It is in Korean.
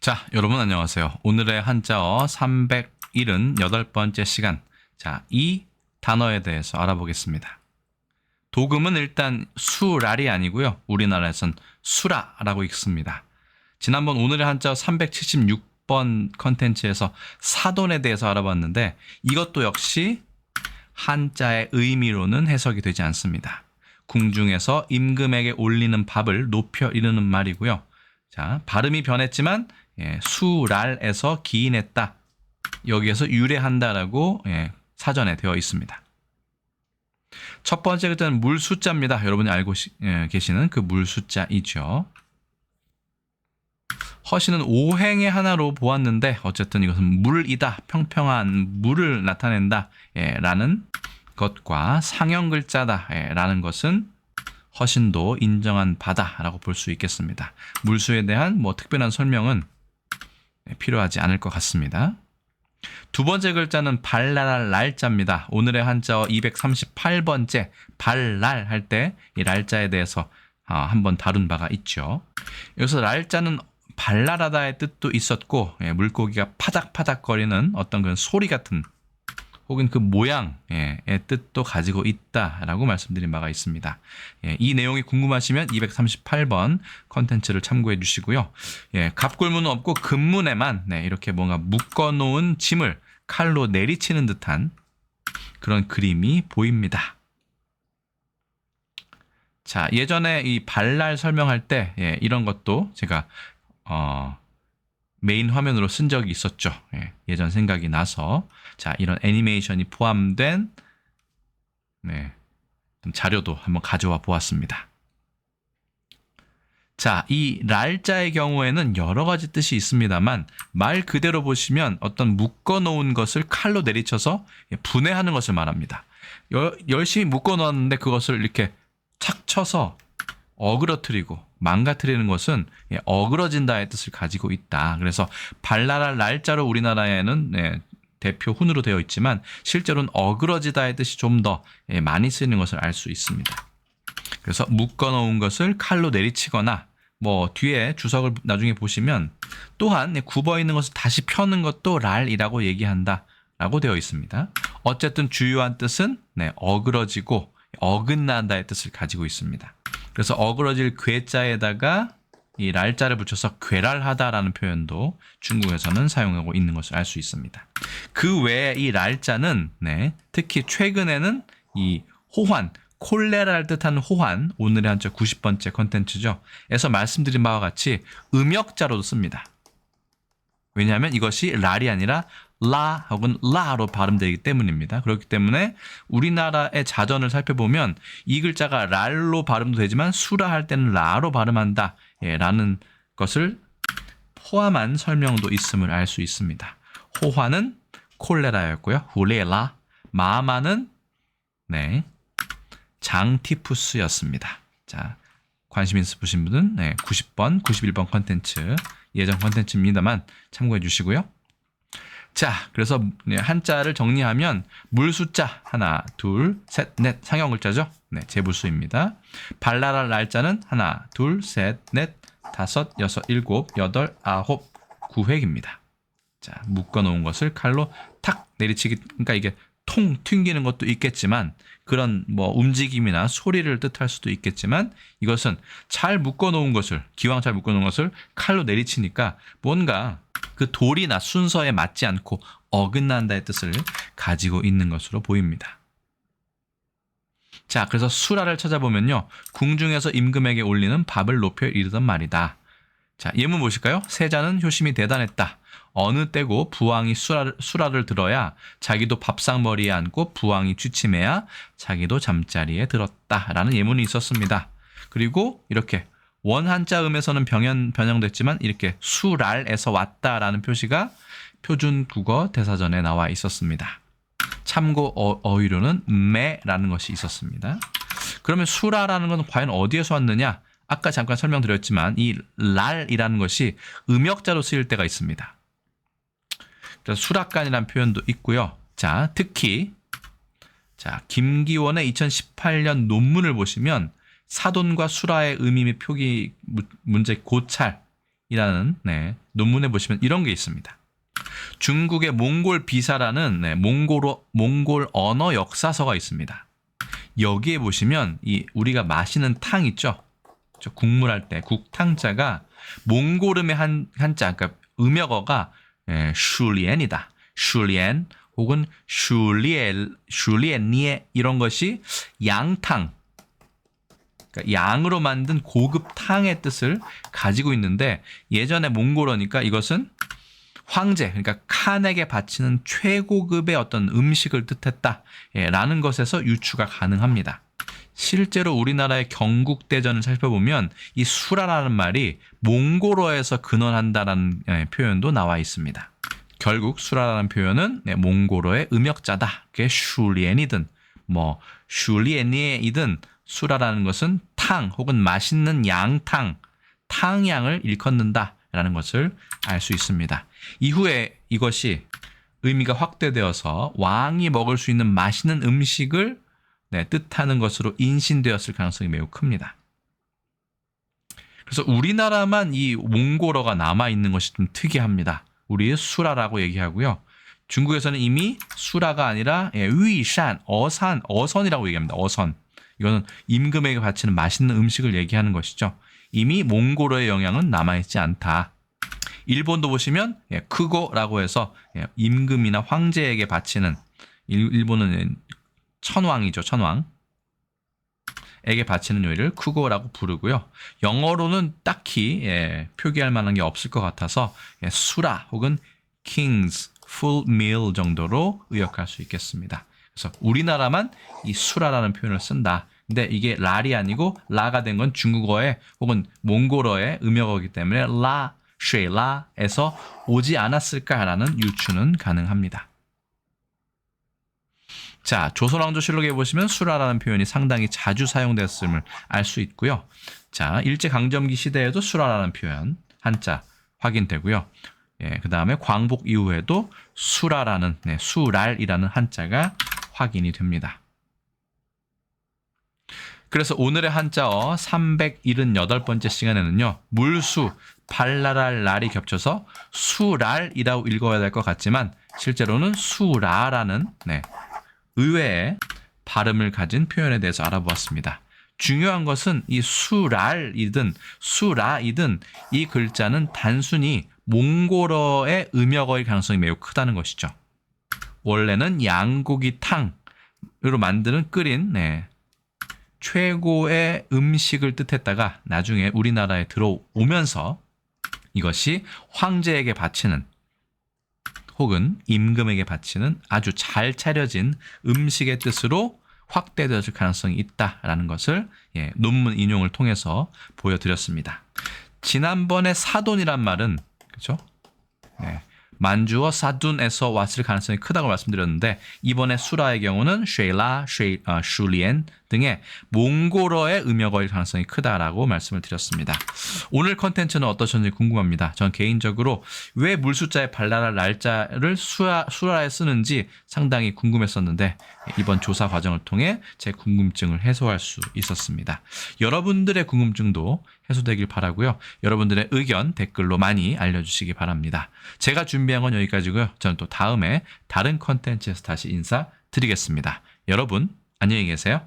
자, 여러분 안녕하세요. 오늘의 한자어 378번째 시간. 자, 이 단어에 대해서 알아보겠습니다. 도금은 일단 수랄이 아니고요. 우리나라에선 수라라고 읽습니다. 지난번 오늘의 한자어 376번 컨텐츠에서 사돈에 대해서 알아봤는데 이것도 역시 한자의 의미로는 해석이 되지 않습니다. 궁중에서 임금에게 올리는 밥을 높여 이르는 말이고요. 자, 발음이 변했지만 예, 수랄에서 기인했다. 여기에서 유래한다라고 예, 사전에 되어 있습니다. 첫 번째 글자는 물 숫자입니다. 여러분이 알고 시- 예, 계시는 그 물 숫자이죠. 허시는 오행의 하나로 보았는데 어쨌든 이것은 물이다. 평평한 물을 나타낸다. 예, 라는 것과 상형 글자다. 예, 라는 것은 허신도 인정한 바다라고 볼 수 있겠습니다. 물수에 대한 뭐 특별한 설명은 네, 필요하지 않을 것 같습니다. 두 번째 글자는 발랄할 날자입니다. 오늘의 한자어 238번째 발랄 할 때 이 날자에 대해서 아, 한번 다룬 바가 있죠. 여기서 날자는 발랄하다의 뜻도 있었고 예, 물고기가 파닥파닥거리는 어떤 그런 소리 같은 혹은 그 모양의 뜻도 가지고 있다라고 말씀드린 바가 있습니다. 예, 이 내용이 궁금하시면 238번 컨텐츠를 참고해 주시고요. 예, 갑골문은 없고 금문에만 네, 이렇게 뭔가 묶어놓은 짐을 칼로 내리치는 듯한 그런 그림이 보입니다. 자, 예전에 이 발랄 설명할 때 예, 이런 것도 제가 어, 메인 화면으로 쓴 적이 있었죠. 예, 예전 생각이 나서 자 이런 애니메이션이 포함된 네, 좀 자료도 한번 가져와 보았습니다. 자, 이 랄자의 경우에는 여러 가지 뜻이 있습니다만 말 그대로 보시면 어떤 묶어 놓은 것을 칼로 내리쳐서 분해하는 것을 말합니다. 여- 열심히 묶어 놓았는데 그것을 이렇게 착 쳐서 어그러뜨리고 망가뜨리는 것은 예, 어그러진다의 뜻을 가지고 있다. 그래서 발랄할 날짜로 우리나라에는 예, 대표 훈으로 되어 있지만 실제로는 어그러지다의 뜻이 좀더 예, 많이 쓰이는 것을 알 수 있습니다. 그래서 묶어 놓은 것을 칼로 내리치거나 뭐 뒤에 주석을 나중에 보시면 또한 예, 굽어 있는 것을 다시 펴는 것도 랄이라고 얘기한다 라고 되어 있습니다. 어쨌든 주요한 뜻은 네, 어그러지고 어긋난다의 뜻을 가지고 있습니다. 그래서 어그러질 괴자에다가 이 랄자를 붙여서 괴랄하다라는 표현도 중국에서는 사용하고 있는 것을 알 수 있습니다. 그 외에 이 랄자는 네, 특히 최근에는 이 호환, 콜레라를 뜻하는 호환, 오늘의 한자 90번째 컨텐츠죠. 에서 말씀드린 바와 같이 음역자로도 씁니다. 왜냐하면 이것이 랄이 아니라 라 혹은 라로 발음되기 때문입니다. 그렇기 때문에 우리나라의 자전을 살펴보면 이 글자가 랄로 발음도 되지만 수라 할 때는 라로 발음한다 예, 라는 것을 포함한 설명도 있음을 알 수 있습니다. 호화는 콜레라였고요. 후레라 마마는 네 장티푸스였습니다. 자 관심 있으신 분은 네, 90번, 91번 컨텐츠 예전 컨텐츠입니다만 참고해 주시고요. 자, 그래서 네, 한자를 정리하면 물 숫자 하나, 둘, 셋, 넷 상형 글자죠. 네, 재부수입니다. 발랄할 날짜는 하나, 둘, 셋, 넷, 다섯, 여섯, 일곱, 여덟, 아홉, 구획입니다. 자, 묶어 놓은 것을 칼로 탁 내리치기 그러니까 이게 통 튕기는 것도 있겠지만 그런 뭐 움직임이나 소리를 뜻할 수도 있겠지만 이것은 잘 묶어 놓은 것을 기왕 잘 묶어 놓은 것을 칼로 내리치니까 뭔가 그 돌이나 순서에 맞지 않고 어긋난다의 뜻을 가지고 있는 것으로 보입니다. 자, 그래서 수라를 찾아보면요. 궁중에서 임금에게 올리는 밥을 높여 이르던 말이다. 자, 예문 보실까요? 세자는 효심이 대단했다. 어느 때고 부왕이 수라를, 수라를 들어야 자기도 밥상머리에 앉고 부왕이 취침해야 자기도 잠자리에 들었다. 라는 예문이 있었습니다. 그리고 이렇게 원 한자음에서는 병연, 변형됐지만 이렇게 수랄에서 왔다라는 표시가 표준 국어 대사전에 나와 있었습니다. 참고 어, 어휘로는 매라는 것이 있었습니다. 그러면 수라라는 것은 과연 어디에서 왔느냐? 아까 잠깐 설명드렸지만 이 랄이라는 것이 음역자로 쓰일 때가 있습니다. 그래서 수락관이라는 표현도 있고요. 자, 특히 자, 김기원의 2018년 논문을 보시면 사돈과 수라의 의미 및 표기 무- 문제 고찰 이라는 네, 논문에 보시면 이런 게 있습니다. 중국의 몽골 비사라는 네, 몽골어, 몽골 언어 역사서가 있습니다. 여기에 보시면 이 우리가 마시는 탕 있죠? 저 국물 할 때 국탕자가 몽골음의 한 한자 그러니까 음역어가 예, 슈리엔이다. 슈리엔 혹은 슈리엘 슈리엔니에 이런 것이 양탕 그러니까 양으로 만든 고급 탕의 뜻을 가지고 있는데 예전에 몽골어니까 이것은 황제 그러니까 칸에게 바치는 최고급의 어떤 음식을 뜻했다라는 것에서 유추가 가능합니다. 실제로 우리나라의 경국대전을 살펴보면 이 수라라는 말이 몽골어에서 근원한다라는 예, 표현도 나와 있습니다. 결국 수라라는 표현은 네, 몽골어의 음역자다. 그게 슈리엔이든 뭐 슈리엔이든 수라라는 것은 탕 혹은 맛있는 양탕, 탕양을 일컫는다라는 것을 알 수 있습니다. 이후에 이것이 의미가 확대되어서 왕이 먹을 수 있는 맛있는 음식을 네, 뜻하는 것으로 인신되었을 가능성이 매우 큽니다. 그래서 우리나라만 이 몽골어가 남아 있는 것이 좀 특이합니다. 우리 수라라고 얘기하고요. 중국에서는 이미 수라가 아니라 예, 위산, 어산, 어선이라고 얘기합니다. 어선. 이거는 임금에게 바치는 맛있는 음식을 얘기하는 것이죠. 이미 몽골어의 영향은 남아있지 않다. 일본도 보시면 예, 크고라고 해서 예, 임금이나 황제에게 바치는 일, 일본은 천왕이죠, 천왕. 에게 바치는 요리를 크고라고 부르고요. 영어로는 딱히 예, 표기할 만한 게 없을 것 같아서 예, 수라 혹은 king's full meal 정도로 의역할 수 있겠습니다. 그래서 우리나라만 이 수라라는 표현을 쓴다. 근데 이게 랄이 아니고 라가 된 건 중국어의 혹은 몽골어의 음역어이기 때문에 라, 쉐라에서 오지 않았을까라는 유추는 가능합니다. 자, 조선왕조실록에 보시면 수라라는 표현이 상당히 자주 사용됐음을 알 수 있고요. 자, 일제강점기 시대에도 수라라는 표현 한자 확인되고요. 예, 그 다음에 광복 이후에도 수라라는 네, 수랄이라는 한자가 확인이 됩니다. 그래서 오늘의 한자어 378번째 시간에는요. 물수, 발랄할 날이 겹쳐서 수랄이라고 읽어야 될 것 같지만 실제로는 수라라는 네, 의외의 발음을 가진 표현에 대해서 알아보았습니다. 중요한 것은 이 수랄이든 수라이든 이 글자는 단순히 몽골어의 음역어일 가능성이 매우 크다는 것이죠. 원래는 양고기 탕으로 만드는 끓인 네, 최고의 음식을 뜻했다가 나중에 우리나라에 들어오면서 이것이 황제에게 바치는 혹은 임금에게 바치는 아주 잘 차려진 음식의 뜻으로 확대되어질 가능성이 있다라는 것을 예, 논문 인용을 통해서 보여드렸습니다. 지난번에 사돈이란 말은 그렇죠? 네, 만주어 사둔에서 왔을 가능성이 크다고 말씀드렸는데 이번에 수라의 경우는 쉐라, 쉐, 어, 슈리엔 등의 몽골어의 음역어일 가능성이 크다라고 말씀을 드렸습니다. 오늘 컨텐츠는 어떠셨는지 궁금합니다. 전 개인적으로 왜 물숫자에 발랄할 날짜를 수라, 수라에 쓰는지 상당히 궁금했었는데 이번 조사 과정을 통해 제 궁금증을 해소할 수 있었습니다. 여러분들의 궁금증도 해소되길 바라고요. 여러분들의 의견 댓글로 많이 알려주시기 바랍니다. 제가 준비한 건 여기까지고요. 저는 또 다음에 다른 컨텐츠에서 다시 인사드리겠습니다. 여러분 안녕히 계세요.